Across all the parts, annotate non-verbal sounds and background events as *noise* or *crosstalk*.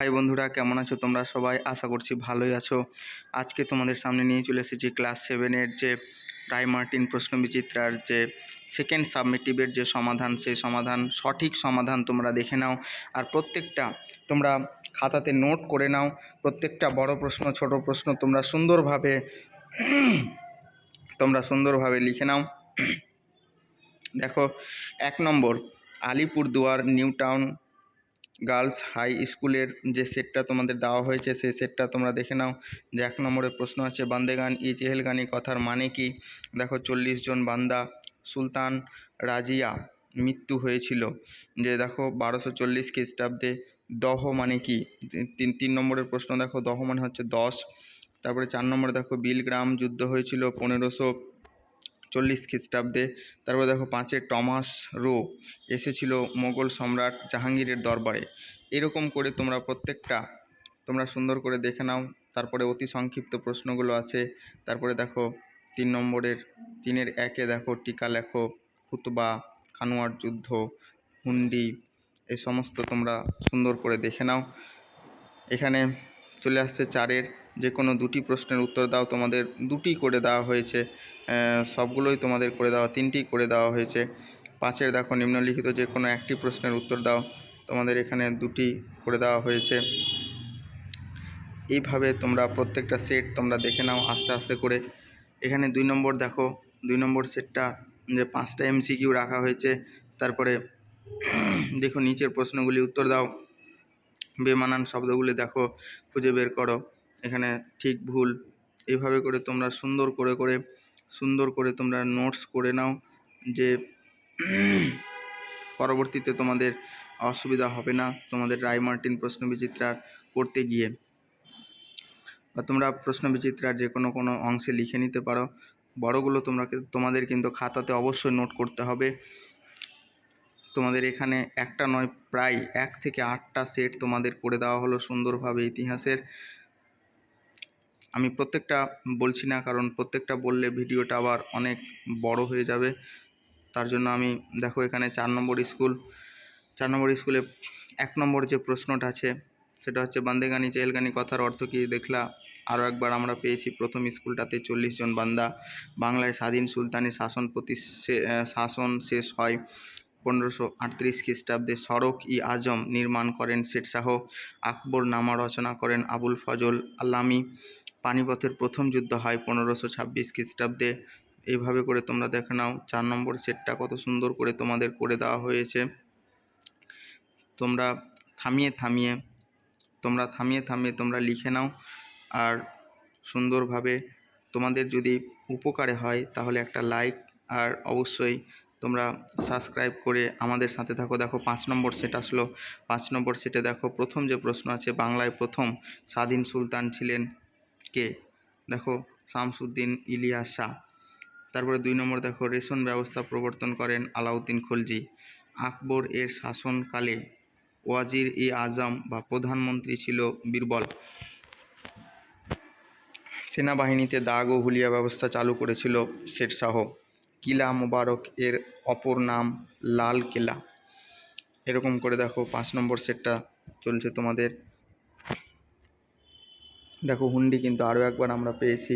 High বন্ধুরা, কেমন আছো তোমরা সবাই? আশা করছি ভালোই আছো। আজকে তোমাদের সামনে নিয়ে চলে এসেছি ক্লাস সেভেনের যে রায় মার্টিন প্রশ্ন বিচিত্রার যে সেকেন্ড সাবমিটিভের যে সমাধান, সেই সমাধান, সঠিক সমাধান তোমরা দেখে নাও। আর প্রত্যেকটা তোমরা খাতাতে নোট করে নাও। প্রত্যেকটা বড় প্রশ্ন, ছোট প্রশ্ন তোমরা সুন্দরভাবে *clears throat* তোমরা সুন্দরভাবে লিখে নাও। *clears throat* দেখো, এক নম্বর, Alipurduar new town girls high স্কুলের যে সেটটা তোমাদের দেওয়া হয়েছে, সেই সেটটা তোমরা দেখে নাও। যে এক নম্বরে প্রশ্ন আছে বান্দেগান ই চেহেলগানি কথার মানে কি? দেখো, চল্লিশ জন বান্দা, সুলতান রাজিয়া, মৃত্যু হয়েছিল। যে দেখো, বারোশো চল্লিশ খ্রিস্টাব্দে দহ মানে কি? তিন তিন নম্বরের প্রশ্ন দেখো, দহ মানে হচ্ছে দশ। তারপরে চার নম্বরে দেখো, বিলগ্রাম যুদ্ধ হয়েছিল পনেরোশো চল্লিশ খ্রিস্টাব্দে। তারপরে দেখো পাঁচে টমাস রো এসেছিল মোগল সম্রাট জাহাঙ্গীরের দরবারে। এরকম করে তোমরা প্রত্যেকটা, তোমরা সুন্দর করে দেখে নাও। তারপরে অতি সংক্ষিপ্ত প্রশ্নগুলো আছে। তারপরে দেখো তিন নম্বরের, তিনের একে দেখো টিকা লেখো, খুতবা, খানোয়ার যুদ্ধ, হুন্ডি এই সমস্ত তোমরা সুন্দর করে দেখে নাও। এখানে চলে আসছে চারের যে কোনো দুটি প্রশ্নের উত্তর দাও, তোমাদের দুটি করে দেওয়া হয়েছে। সবগুলোই তোমাদের করে দেওয়া, তিনটি করে দেওয়া হয়েছে। পাঁচের দেখো নিম্নলিখিত যে কোনো একটি প্রশ্নের উত্তর দাও, তোমাদের এখানে দুটি করে দেওয়া হয়েছে। এইভাবে তোমরা প্রত্যেকটা সেট তোমরা দেখে নাও আস্তে আস্তে করে। এখানে দুই নম্বর দেখো, দুই নম্বর সেটটা যে পাঁচটা এমসিকিউ রাখা হয়েছে, তারপরে দেখো নিচের প্রশ্নগুলি উত্তর দাও। বেমানান শব্দগুলি দেখো, খুঁজে বের করো। এখানে ঠিক ভুল। এইভাবে করে তোমরা সুন্দর করে করে, সুন্দর করে তোমরা নোটস করে নাও যে পরবর্তীতে তোমাদের অসুবিধা হবে না তোমাদের রায় মার্টিন প্রশ্ন বিচিত্রার করতে গিয়ে। বা তোমরা প্রশ্ন বিচিত্রার যে কোনো কোনো অংশে লিখে নিতে পারো। বড়গুলো তোমরা তোমাদের কিন্তু খাতাতে অবশ্যই নোট করতে হবে। তোমাদের এখানে একটা নয়, প্রায় এক থেকে আটটা সেট তোমাদের করে দেওয়া হলো সুন্দরভাবে ইতিহাসের। আমি প্রত্যেকটা বলছি না, কারণ প্রত্যেকটা বললে ভিডিওটা আবার অনেক বড় হয়ে যাবে। তার জন্য আমি, দেখো এখানে চার নম্বর স্কুল, চার নম্বর স্কুলে এক নম্বর যে প্রশ্নটা আছে, সেটা হচ্ছে বান্দেগানি চেহেলগানি কথার অর্থ কী? দেখলা, আরও একবার আমরা পেয়েছি, প্রথম স্কুলটাতে চল্লিশ জন বান্দা। বাংলায় স্বাধীন সুলতানি শাসন প্রতি শাসন শেষ হয় পনেরোশো আটত্রিশ খ্রিস্টাব্দে। সড়ক ই আজম নির্মাণ করেন শেরশাহ, আকবর নামা রচনা করেন আবুল ফজল আল্লামি পানিপথের প্রথম যুদ্ধ হয় পনেরোশো ছাব্বিশ খ্রিস্টাব্দে। এইভাবে করে তোমরা দেখে নাও, চার নম্বর সেটটা কত সুন্দর করে তোমাদের করে দেওয়া হয়েছে। তোমরা থামিয়ে থামিয়ে, তোমরা থামিয়ে থামিয়ে তোমরা লিখে নাও আর সুন্দরভাবে তোমাদের যদি উপকারে হয় তাহলে একটা লাইক আর অবশ্যই তোমরা সাবস্ক্রাইব করে আমাদের সাথে থাকো। দেখো পাঁচ নম্বর সেট আসলো। পাঁচ নম্বর সেটে দেখো প্রথম যে প্রশ্ন আছে, বাংলায় প্রথম স্বাধীন সুলতান ছিলেন কে? দেখো, শামসুদ্দিন ইলিয়াস শাহ। তারপরে দুই নম্বর দেখো, রেশন ব্যবস্থা প্রবর্তন করেন আলাউদ্দিন খলজি। আকবর এর শাসনকালে ওয়াজির ই আজম বা প্রধানমন্ত্রী ছিল বীরবল। সেনাবাহিনীতে দাগ ও হুলিয়া ব্যবস্থা চালু করেছিল শেরশাহ কিলা মোবারক এর অপর নাম লাল কেলা। এরকম করে দেখো, পাঁচ নম্বর সেটটা চলছে তোমাদের। দেখো হুন্ডি কিন্তু আরও একবার আমরা পেয়েছি।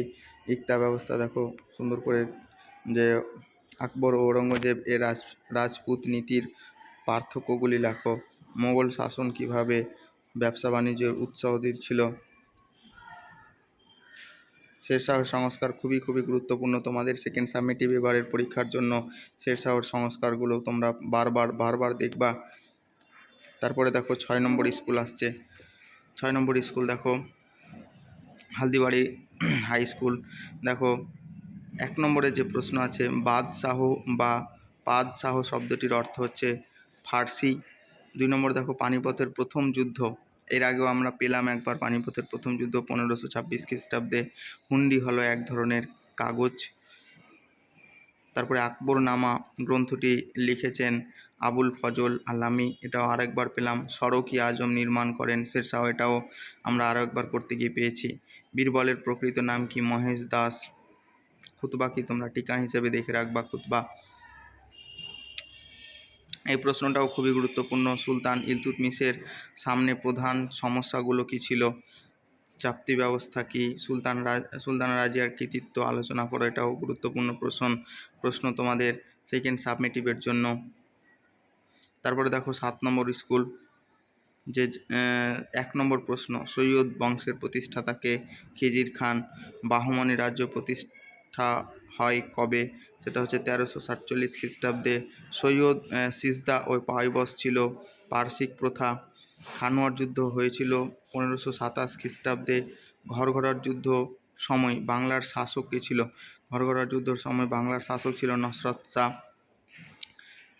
ইকতা ব্যবস্থা দেখো সুন্দর করে যে আকবর ঔরঙ্গজেব এ রাজ, রাজপুত নীতির পার্থক্যগুলি লেখো। মোগল শাসন কীভাবে ব্যবসা বাণিজ্যের উৎসাহ দিচ্ছিল। শেরশাহর সংস্কার খুবই খুবই গুরুত্বপূর্ণ। তোমাদের সেকেন্ড সাবমিটিভ এবারের পরীক্ষার জন্য শেরশাহর সংস্কারগুলো তোমরা বারবার বারবার দেখবা। তারপরে দেখো ছয় নম্বর স্কুল আসছে। ছয় নম্বর স্কুল দেখো হালদিবাড়ি হাই স্কুল। দেখো, এক নম্বরে যে প্রশ্ন আছে, বাদশাহ বা পাদশাহ শব্দটির অর্থ হচ্ছে ফার্সি। দুই নম্বর দেখো, পানিপথের প্রথম যুদ্ধ। এর আগেও আমরা পেলাম একবার পানিপথের প্রথম যুদ্ধ পনেরোশো ছাব্বিশ খ্রিস্টাব্দে। হুন্ডি হলো এক ধরনের কাগজ। তারপরে আকবরনামা গ্রন্থটি লিখেছেন আবুল ফজল আলামি। এটাও আরেকবার পেলাম। সড়কি আজম নির্মাণ করেন শেরশাহ। এটাও আমরা আরও একবার করতে গিয়ে পেয়েছি। বীরবলের প্রকৃত নাম কি মহেশ দাস? খুতবা কি তোমরা টিকা হিসেবে দেখে রাখবা খুতবা? এই প্রশ্নটাও খুবই গুরুত্বপূর্ণ। সুলতান ইলতুৎমিশের সামনে প্রধান সমস্যাগুলো কী ছিল? চাপতি ব্যবস্থা কি? সুলতান সুলতান রাজিয়ার কৃতিত্ব আলোচনা করো, এটাও গুরুত্বপূর্ণ প্রশ্ন প্রশ্ন তোমাদের সেকেন্ড সাবমিটিভের জন্য। তারপরে দেখো সাত নম্বর স্কুল যে এক নম্বর প্রশ্ন, সৈয়দ বংশের প্রতিষ্ঠাতাকে খিজির খান বাহমনি রাজ্য প্রতিষ্ঠা হয় কবে? সেটা হচ্ছে তেরোশো সাতচল্লিশ খ্রিস্টাব্দে। সৈয়দ সিজদা ও পাইবস ছিল পার্সিক প্রথা। খানোয়ার যুদ্ধ হয়েছিল পনেরোশো সাতাশ খ্রিস্টাব্দে। ঘরঘরার যুদ্ধ সময় বাংলার শাসক কে ছিল? ঘরঘরার যুদ্ধর সময় বাংলার শাসক ছিল নসরত শাহ।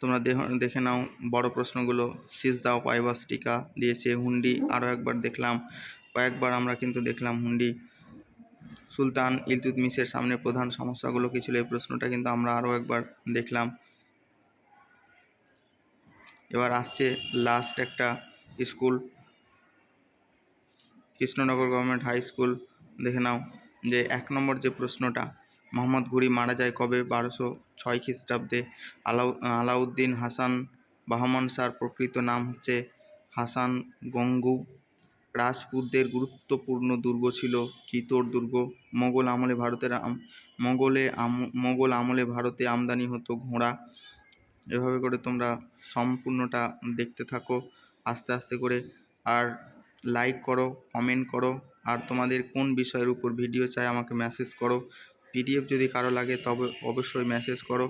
তোমরা দেখে নাও বড় প্রশ্নগুলো। সিজদা ও পাইবাস টিকা দিয়েছে হুন্ডি। আরও একবার দেখলাম, কয়েকবার আমরা কিন্তু দেখলাম হুন্ডি। সুলতান ইলতুৎমিশের সামনে প্রধান সমস্যাগুলো কী ছিল? এই প্রশ্নটা কিন্তু আমরা আরও একবার দেখলাম। এবার আসছে লাস্ট একটা school, Krishnanagar government high school, দেখে নাও যে এক নম্বর যে প্রশ্নটা, মোহাম্মদ ঘুরি মারা যায় কবে? বারোশো ছয় খ্রিস্টাব্দে। আলাউ, আলাউদ্দিন হাসান বাহমান শাহর প্রকৃত নাম হচ্ছে হাসান গঙ্গু। রাজপুতদের গুরুত্বপূর্ণ দুর্গ ছিল চিতোর দুর্গ। মোগল আমলে ভারতের মোগলে আম- মোগল আমলে ভারতে আমদানি হতো ঘোড়া। এভাবে করে তোমরা সম্পূর্ণটা দেখতে থাকো। আস্তে আস্তে করে। আর লাইক করো কমেন্ট করো। আর তোমাদের কোন বিষয়ের উপর ভিডিও চাই আমাকে মেসেজ করো। পিডিএফ যদি কারও লাগে তবে অবশ্যই মেসেজ করো।